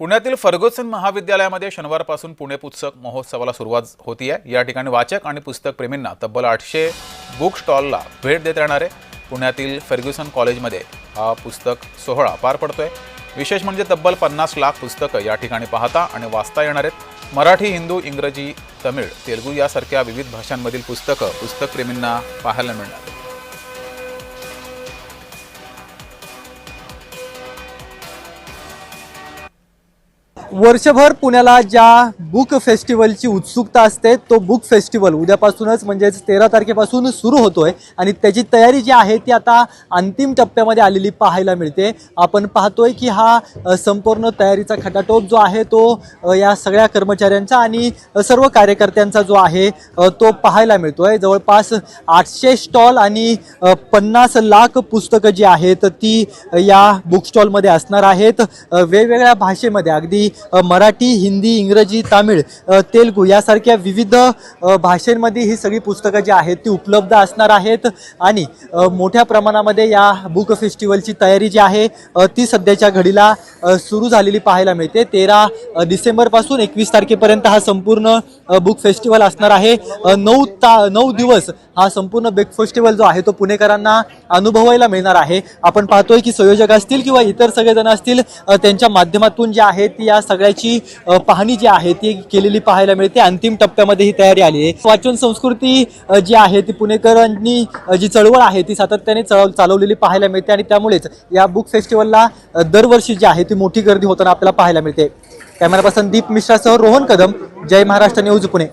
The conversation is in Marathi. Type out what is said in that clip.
पुण्यातील फर्ग्युसन महाविद्यालयामध्ये शनिवारपासून पुणे पुस्तक महोत्सवाला सुरुवात होती आहे या ठिकाणी वाचक आणि पुस्तक प्रेमींना तब्बल आठशे बुक स्टॉलला भेट देता येणार आहे पुण्यातील फर्ग्युसन कॉलेजमध्ये हा पुस्तक सोहळा पार पडतोय. विशेष म्हणजे तब्बल पन्नास लाख पुस्तकं या ठिकाणी पाहता आणि वाचता येणार आहेत. मराठी हिंदू इंग्रजी तमिळ तेलुगू यासारख्या विविध भाषांमधील पुस्तकं पुस्तकप्रेमींना पाहायला मिळणार वर्षभर पुण्याला ज्या बुक फेस्टिवलची उत्सुकता असते तो बुक फेस्टिवल उद्यापासूनच म्हणजेच तेरा तारखेपासून सुरू होतो आहे आणि त्याची तयारी जी आहे ती आता अंतिम टप्प्यामध्ये आलेली पाहायला मिळते. आपण पाहतोय की हा संपूर्ण तयारीचा खटाटोप जो आहे तो या सगळ्या कर्मचाऱ्यांचा आणि सर्व कार्यकर्त्यांचा जो आहे तो पाहायला मिळतो आहे जवळपास आठशे स्टॉल आणि पन्नास लाख पुस्तकं जी आहेत ती या बुक स्टॉलमध्ये असणार आहेत. वेगवेगळ्या भाषेमध्ये अगदी मराठी हिंदी इंग्रजी तामिळ तेलगू यासारख्या विविध भाषेमध्ये ही सगळी पुस्तकं जी आहेत ती उपलब्ध असणार आहेत. आणि मोठ्या प्रमाणामध्ये या बुक फेस्टिवलची तयारी जी आहे ती सध्याच्या घडीला सुरू झालेली पाहायला मिळते. तेरा डिसेंबरपासून एकवीस तारखेपर्यंत हा संपूर्ण बुक फेस्टिवल असणार आहे. नऊ ता नऊ दिवस हा संपूर्ण बेक फेस्टिवल जो आहे तो पुणेकरांना अनुभवायला मिळणार आहे. आपण पाहतोय की संयोजक असतील किंवा इतर सगळेजण असतील त्यांच्या माध्यमातून जी आहे ती या सगळ्याची पाहणी जी आहे ती केलेली पाहायला मिळते. अंतिम टप्प्यामध्ये ही तयारी आली आहे. वाचन संस्कृती जी आहे ती पुणेकरांनी जी चळवळ आहे ती सातत्याने चळ चालवलेली पाहायला मिळते आणि त्यामुळेच या बुक फेस्टिवलला दरवर्षी जी आहे ती मोठी गर्दी होताना आपल्याला पाहायला मिळते. कॅमेरा पर्सन दीप मिश्रासह रोहन कदम जय महाराष्ट्र न्यूज पुणे.